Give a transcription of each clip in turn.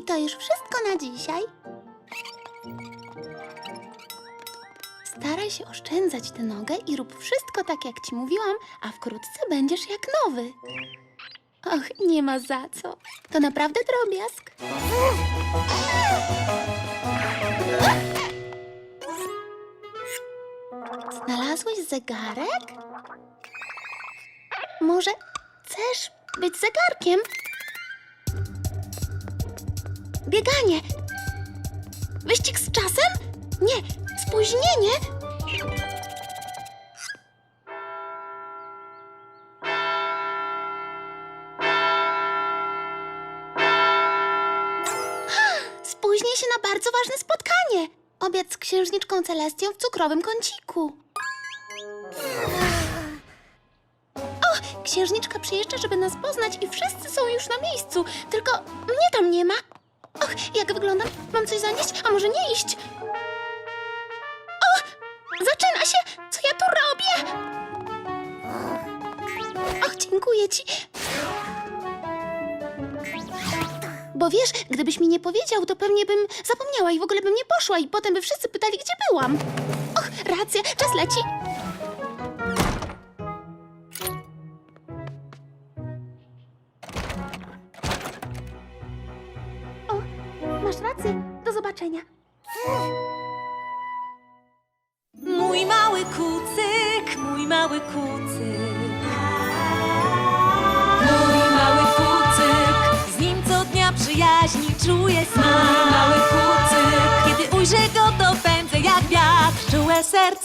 I to już wszystko na dzisiaj. Staraj się oszczędzać tę nogę i rób wszystko tak, jak ci mówiłam, a wkrótce będziesz jak nowy. Och, nie ma za co. To naprawdę drobiazg. Znalazłeś zegarek? Może chcesz być zegarkiem? Bieganie! Wyścig z czasem? Nie, spóźnienie! Spóźnię się na bardzo ważne spotkanie. Obiad z księżniczką Celestią w cukrowym kąciku. O, księżniczka przyjeżdża, żeby nas poznać i wszyscy są już na miejscu. Tylko mnie tam nie ma. Och, jak wyglądam? Mam coś zanieść? A może nie iść? O, zaczyna się! Co ja tu robię? Och, dziękuję ci. Bo wiesz, gdybyś mi nie powiedział, to pewnie bym zapomniała i w ogóle bym nie poszła i potem by wszyscy pytali, gdzie byłam. Och, racja, czas leci.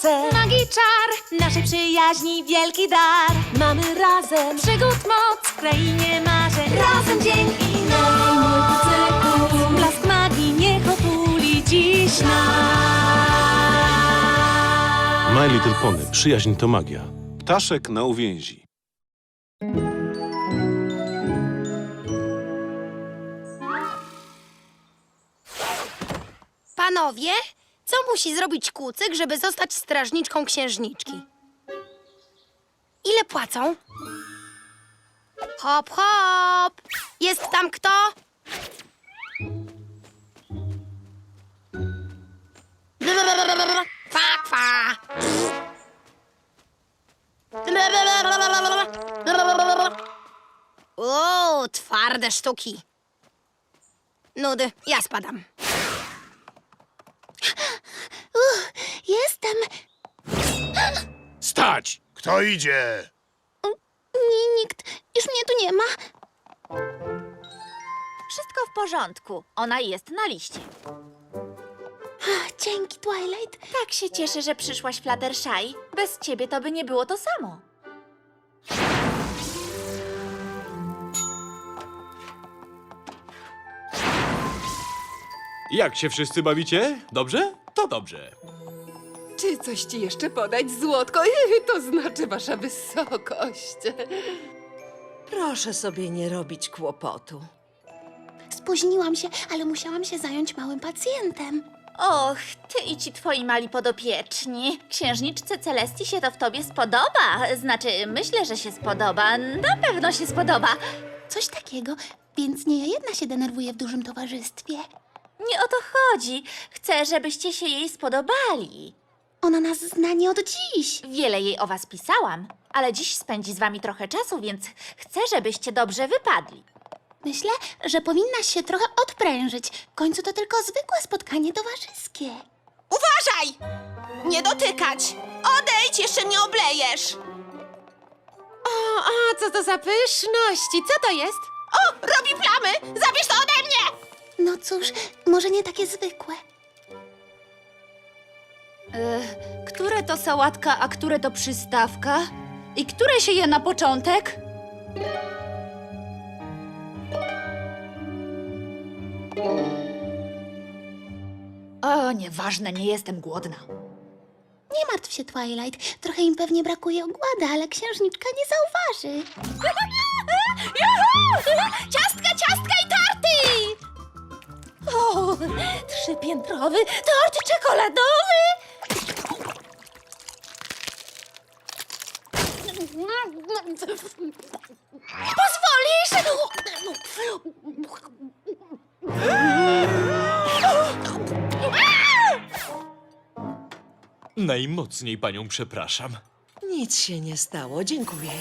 Serce, magii czar, naszej przyjaźni wielki dar. Mamy razem przygód moc w krainie marzeń. Razem dzień i noc. Mój kucyku, blask magii niech otuli dziś nas. My Little Pony. Przyjaźń to magia. Ptaszek na uwięzi. Panowie, co musi zrobić kucyk, żeby zostać strażniczką księżniczki? Ile płacą? Hop, hop! Jest tam kto? Kwa, kwa! O, twarde sztuki. Nudy, ja spadam. Jestem. Stać! Kto idzie? Ni- nikt. Już mnie tu nie ma. Wszystko w porządku. Ona jest na liście. Ach, dzięki, Twilight. Tak się cieszę, że przyszłaś, Fluttershy. Bez ciebie to by nie było to samo. Jak się wszyscy bawicie? Dobrze? To dobrze. Czy coś ci jeszcze podać, złotko? To znaczy wasza wysokość. Proszę sobie nie robić kłopotu. Spóźniłam się, ale musiałam się zająć małym pacjentem. Och, ty i ci twoi mali podopieczni. Księżniczce Celestii się to w tobie spodoba. Znaczy, myślę, że się spodoba. Na pewno się spodoba. Coś takiego, więc nie ja jedna się denerwuję w dużym towarzystwie. Nie o to chodzi. Chcę, żebyście się jej spodobali. Ona nas zna nie od dziś. Wiele jej o was pisałam, ale dziś spędzi z wami trochę czasu, więc chcę, żebyście dobrze wypadli. Myślę, że powinnaś się trochę odprężyć. W końcu to tylko zwykłe spotkanie towarzyskie. Uważaj! Nie dotykać! Odejdź, jeszcze mnie oblejesz! O, a co to za pyszności? Co to jest? O, robi plamy! Zabierz to ode mnie! No cóż, może nie takie zwykłe. Które to sałatka, a które to przystawka? I które się je na początek? O, nieważne, nie jestem głodna. Nie martw się, Twilight. Trochę im pewnie brakuje ogłady, ale księżniczka nie zauważy. Ciastka, ciastka i torty! O, trzypiętrowy tort czekoladowy! Pozwolisz? Najmocniej panią przepraszam. Nic się nie stało, dziękuję.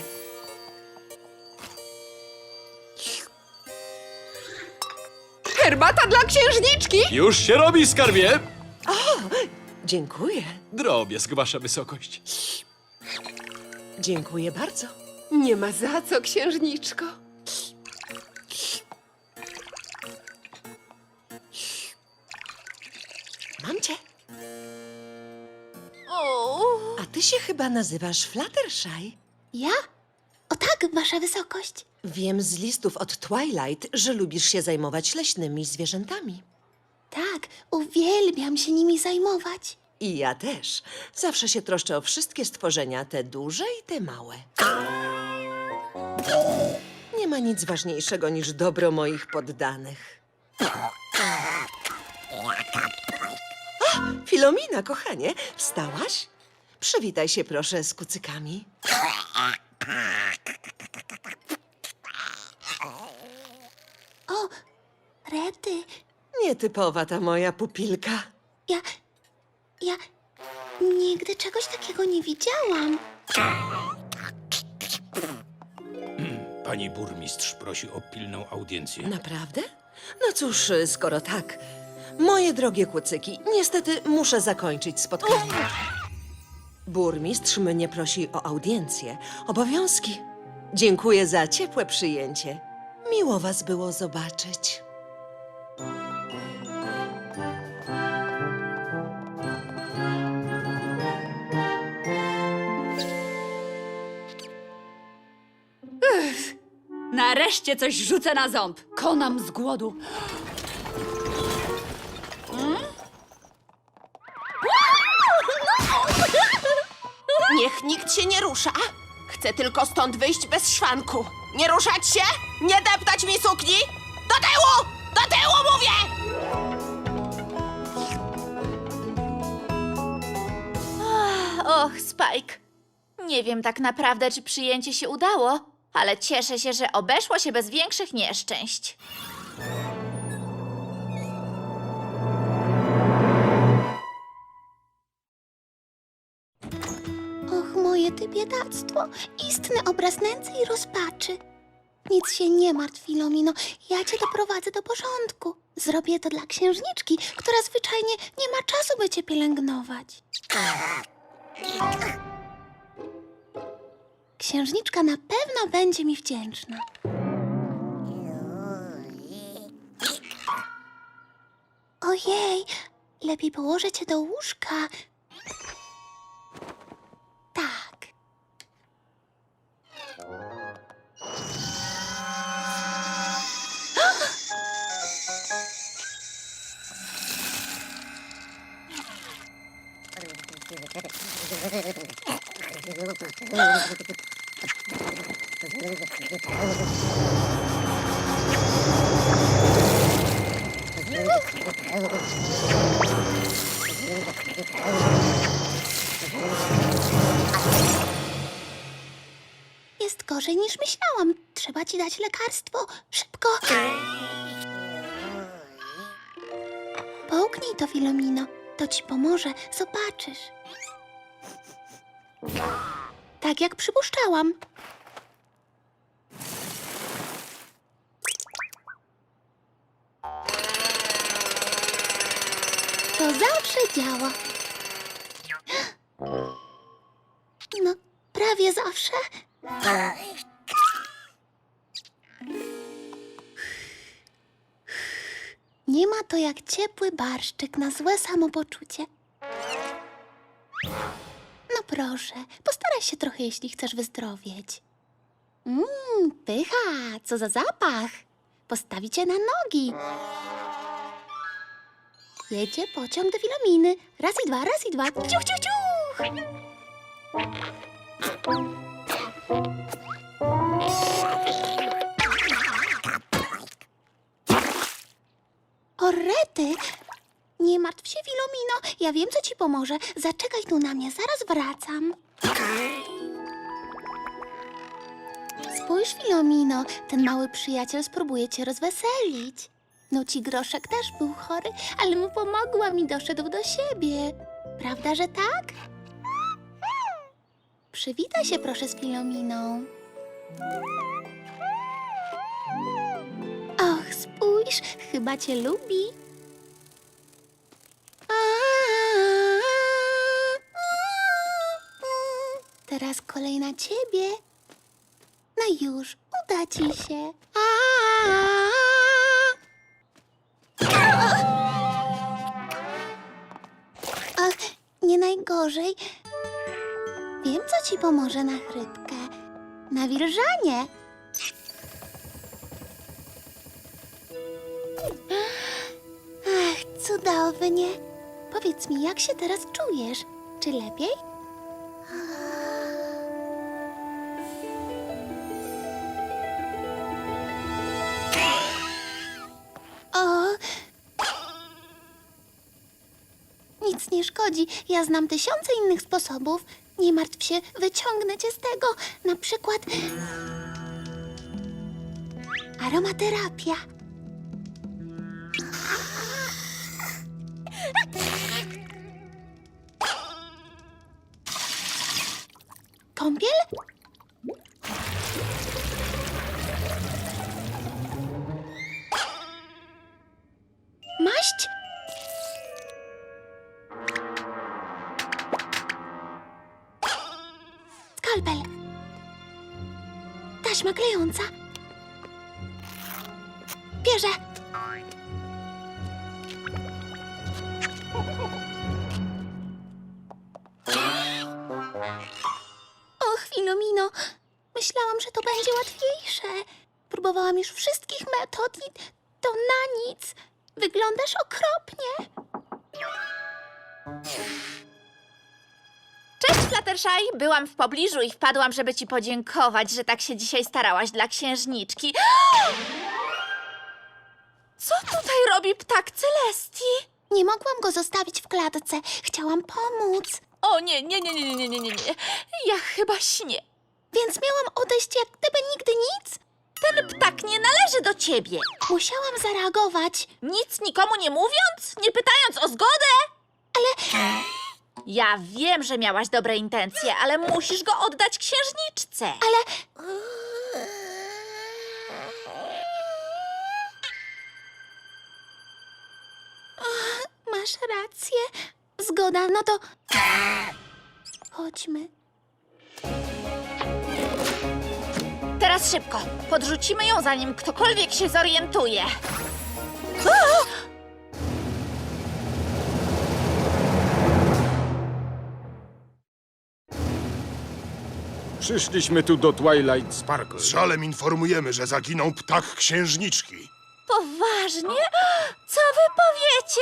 Herbata dla księżniczki! Już się robi, skarbie! Dziękuję. Drobiazg, wasza wysokość. Dziękuję bardzo. Nie ma za co, księżniczko. Mam cię. O, A ty się chyba nazywasz Fluttershy. ja? O tak, wasza wysokość. Wiem z listów od Twilight, że lubisz się zajmować leśnymi zwierzętami. Tak, uwielbiam się nimi zajmować. I ja też. Zawsze się troszczę o wszystkie stworzenia, te duże i te małe. Nie ma nic ważniejszego niż dobro moich poddanych. A, Filomina, kochanie, wstałaś? Przywitaj się proszę z kucykami. O, Rety, Nietypowa ta moja pupilka. ja. Ja. Nigdy czegoś takiego nie widziałam. Pani burmistrz prosi o pilną audiencję. Naprawdę? No cóż, skoro tak. Moje drogie kucyki, niestety muszę zakończyć spotkanie. Burmistrz mnie prosi o audiencję. Obowiązki. Dziękuję za ciepłe przyjęcie. Miło was było zobaczyć. Nareszcie coś rzucę na ząb. Konam z głodu. Niech nikt się nie rusza. Chcę tylko stąd wyjść bez szwanku. Nie ruszać się, nie deptać mi sukni. Do tyłu! Do tyłu mówię! Och, Spike. Nie wiem tak naprawdę, czy przyjęcie się udało, ale cieszę się, że obeszło się bez większych nieszczęść. Och, moje ty biedactwo. Istny obraz nędzy i rozpaczy. Nic się nie martw, Filomino. Ja cię doprowadzę do porządku. Zrobię to dla księżniczki, która zwyczajnie nie ma czasu, by cię pielęgnować. Księżniczka na pewno będzie mi wdzięczna. Ojej, lepiej położę cię do łóżka. Niż myślałam. Trzeba ci dać lekarstwo. Szybko. Połknij to, Filomino. To ci pomoże. Zobaczysz. Tak jak przypuszczałam. To zawsze działa. No, prawie zawsze. Nie ma to jak ciepły barszczyk na złe samopoczucie. No proszę, postaraj się trochę, jeśli chcesz wyzdrowieć. Mmm, pycha, co za zapach. Postawi cię na nogi. Jedzie pociąg do Filominy. Raz i dwa, raz i dwa. Ciuch, ciuch, ciuch. O! Nie martw się, Filomino. Ja wiem, co ci pomoże. Zaczekaj tu na mnie, zaraz wracam. Spójrz, Filomino, ten mały przyjaciel spróbuje cię rozweselić. Nuci Groszek też był chory, ale mu pomogłam i doszedł do siebie. Prawda, że tak? Przywitaj się proszę z Filominą. Och, spójrz, chyba cię lubi. Teraz kolej na ciebie. No już, uda ci się. Ach, nie najgorzej. Wiem, co ci pomoże na chrypkę. Nawilżanie. Ach, cudownie. Powiedz mi, jak się teraz czujesz? Czy lepiej? Szkodzi. Ja znam tysiące innych sposobów. Nie martw się, wyciągnę cię z tego. Na przykład. Aromaterapia. Kąpiel? Taśma klejąca. Bierze. Och, Filomino, myślałam, że to będzie łatwiejsze. Próbowałam już wszystkich metod i to na nic. Wyglądasz okropnie. Fluttershy! Byłam w pobliżu i wpadłam, żeby ci podziękować, że tak się dzisiaj starałaś dla księżniczki. Co tutaj robi ptak Celestii? Nie mogłam go zostawić w klatce. Chciałam pomóc. O nie, nie, nie, nie, nie, nie, nie, nie. Ja chyba śnię. Więc miałam odejść jak gdyby nigdy nic. Ten ptak nie należy do ciebie. Musiałam zareagować. Nic nikomu nie mówiąc? Nie pytając o zgodę? Ale Ja wiem, że miałaś dobre intencje, ale musisz go oddać księżniczce. Ale. Masz rację. Zgoda, no to. Chodźmy. Teraz szybko. Podrzucimy ją, zanim ktokolwiek się zorientuje. Przyszliśmy tu do Twilight Sparkle. Z żalem informujemy, że zaginął ptak księżniczki. Poważnie? Co wy powiecie?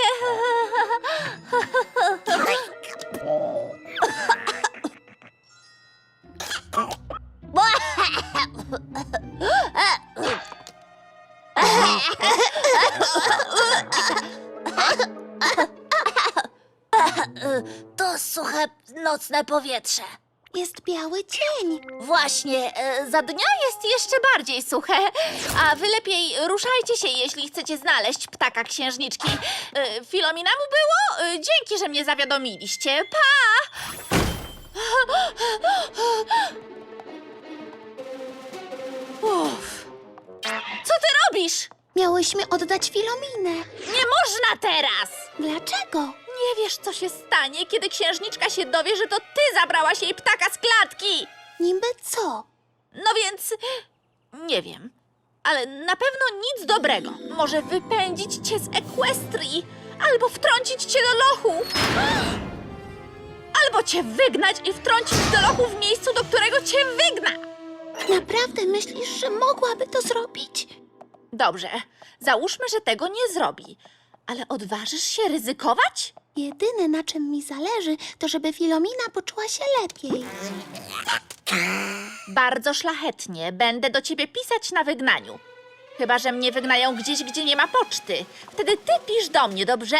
To suche, nocne powietrze. Jest biały cień. Właśnie, e, za dnia jest jeszcze bardziej suche. A wy lepiej ruszajcie się, jeśli chcecie znaleźć ptaka księżniczki. E, Filomina mu było? E, Dzięki, że mnie zawiadomiliście. Pa! Uff. Co ty robisz? Miałyśmy oddać Filominę. Nie można teraz! Dlaczego? Nie wiesz, co się stanie, kiedy księżniczka się dowie, że to ty zabrałaś jej ptaka z klatki! Niby co? No więc nie wiem. Ale na pewno nic dobrego. Może wypędzić cię z Equestrii, albo wtrącić cię do lochu. Albo cię wygnać i wtrącić do lochu w miejscu, do którego cię wygna. Naprawdę myślisz, że mogłaby to zrobić? Dobrze, załóżmy, że tego nie zrobi. Ale odważysz się ryzykować? Jedyne, na czym mi zależy, to żeby Filomina poczuła się lepiej. Bardzo szlachetnie. Będę do ciebie pisać na wygnaniu. Chyba, że mnie wygnają gdzieś, gdzie nie ma poczty. Wtedy ty pisz do mnie, dobrze?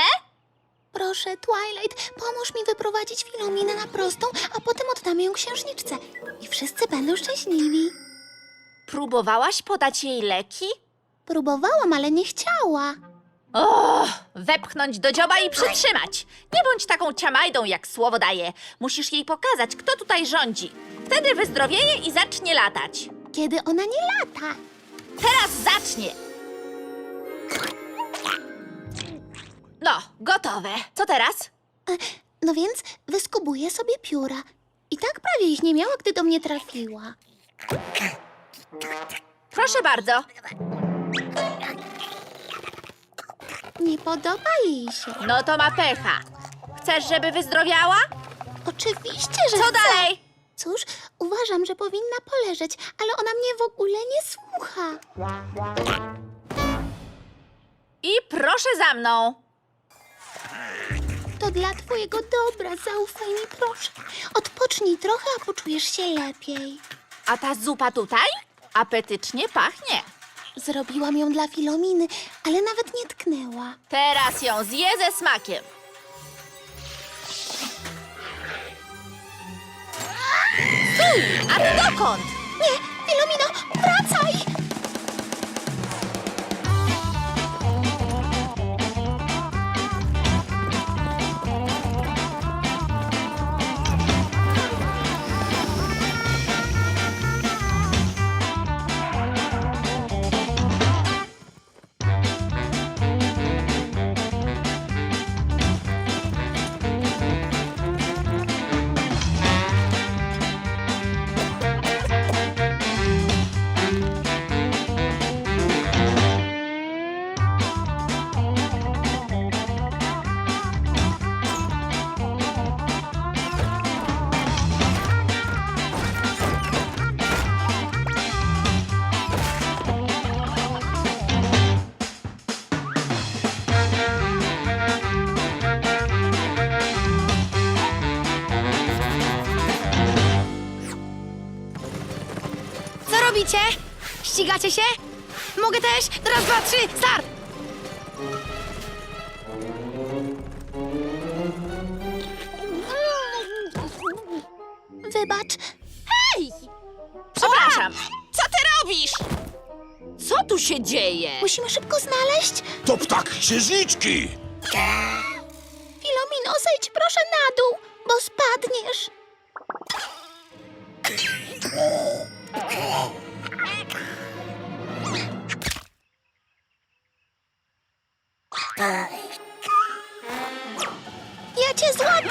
Proszę, Twilight, pomóż mi wyprowadzić Filominę na prostą, a potem oddamy ją księżniczce. I wszyscy będą szczęśliwi. Próbowałaś podać jej leki? Próbowałam, ale nie chciała. O, wepchnąć do dzioba i przytrzymać. Nie bądź taką ciamajdą, jak słowo daje. Musisz jej pokazać, kto tutaj rządzi. Wtedy wyzdrowieje i zacznie latać. Kiedy ona nie lata. Teraz zacznie. No, gotowe. Co teraz? No więc wyskubuję sobie pióra. I tak prawie ich nie miała, gdy do mnie trafiła. Proszę bardzo. Nie podoba jej się. No to ma pecha. Chcesz, żeby wyzdrowiała? Oczywiście, że Co chcę. dalej? Cóż, uważam, że powinna poleżeć, ale ona mnie w ogóle nie słucha. I proszę za mną. To dla twojego dobra, zaufaj mi proszę. Odpocznij trochę, a poczujesz się lepiej. A ta zupa tutaj? Apetycznie pachnie. Zrobiłam ją dla Filominy, ale nawet nie tknęła. Teraz ją zje ze smakiem. Stój! A ty dokąd? Nie, Filomino, Ścigacie się? Mogę też? Raz, dwa, trzy, start! Wybacz, Przepraszam. Co ty robisz? Co tu się dzieje? musimy szybko znaleźć. To ptak księżniczki! Filomino, zejdź proszę na dół, bo spadniesz. Ja cię złapię!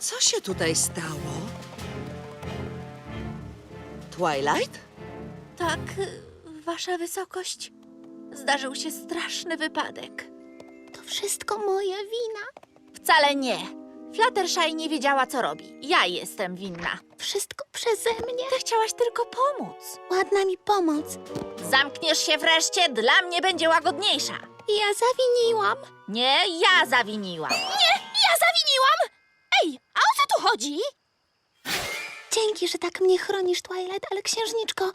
Co się tutaj stało? Twilight? Tak, wasza wysokość. Zdarzył się straszny wypadek. To wszystko moja wina. Wcale nie. Fluttershy nie wiedziała, co robi. Ja jestem winna. Wszystko przeze mnie. Ty chciałaś tylko pomóc. Ładna mi pomoc. Zamkniesz się wreszcie, dla mnie będzie łagodniejsza. Ja zawiniłam. Nie, ja zawiniłam. Ja zawiniłam! Ej, a o co tu chodzi? Dzięki, że tak mnie chronisz, Twilight, ale księżniczko,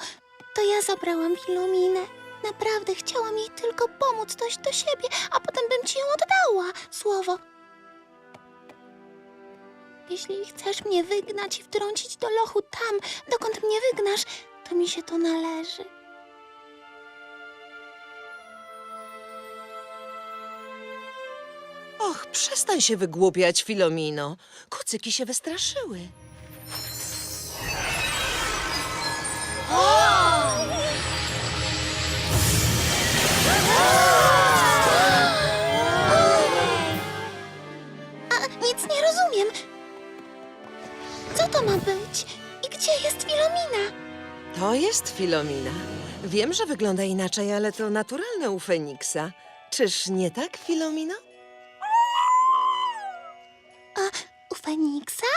to ja zabrałam Filominę. Naprawdę chciałam jej tylko pomóc, dojść do siebie, a potem bym ci ją oddała. Słowo. Jeśli chcesz mnie wygnać i wtrącić do lochu tam, dokąd mnie wygnasz, to mi się to należy. Och, przestań się wygłupiać, Filomino. Kucyki się wystraszyły. A to ma być? I gdzie jest Filomina? To jest Filomina. Wiem, że wygląda inaczej, ale to naturalne u Feniksa. Czyż nie tak, Filomino? A u Feniksa?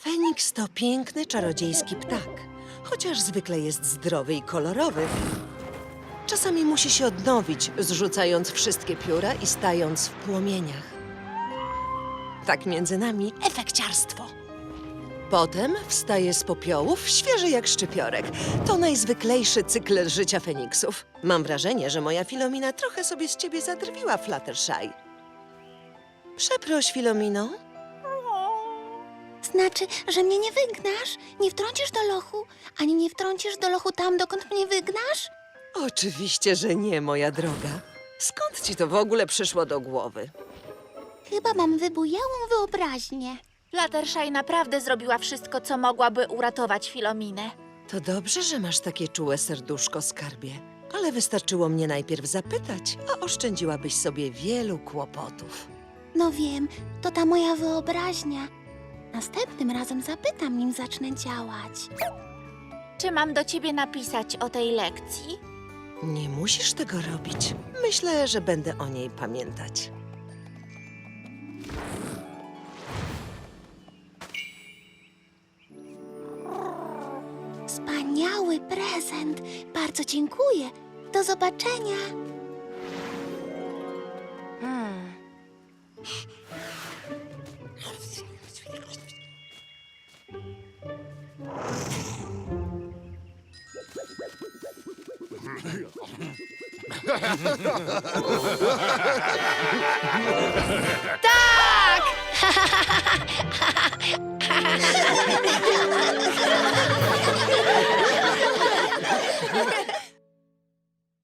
Feniks to piękny, czarodziejski ptak. Chociaż zwykle jest zdrowy i kolorowy. Czasami musi się odnowić, zrzucając wszystkie pióra i stając w płomieniach. Tak między nami efekciarstwo. Potem wstaje z popiołów, świeży jak szczypiorek. To najzwyklejszy cykl życia Feniksów. Mam wrażenie, że moja Filomina trochę sobie z ciebie zadrwiła, Fluttershy. Przeproś, Filomino. Znaczy, że mnie nie wygnasz? Nie wtrącisz do lochu? Ani nie wtrącisz do lochu tam, dokąd mnie wygnasz? Oczywiście, że nie, moja droga. Skąd ci to w ogóle przyszło do głowy? Chyba mam wybujałą wyobraźnię. Fluttershy naprawdę zrobiła wszystko, co mogłaby uratować Filominę. To dobrze, że masz takie czułe serduszko, skarbie. Ale wystarczyło mnie najpierw zapytać, a oszczędziłabyś sobie wielu kłopotów. No wiem, to ta moja wyobraźnia. Następnym razem zapytam, nim zacznę działać. Czy mam do ciebie napisać o tej lekcji? Nie musisz tego robić. Myślę, że będę o niej pamiętać. Wspaniały prezent. Bardzo dziękuję. Do zobaczenia. Tak!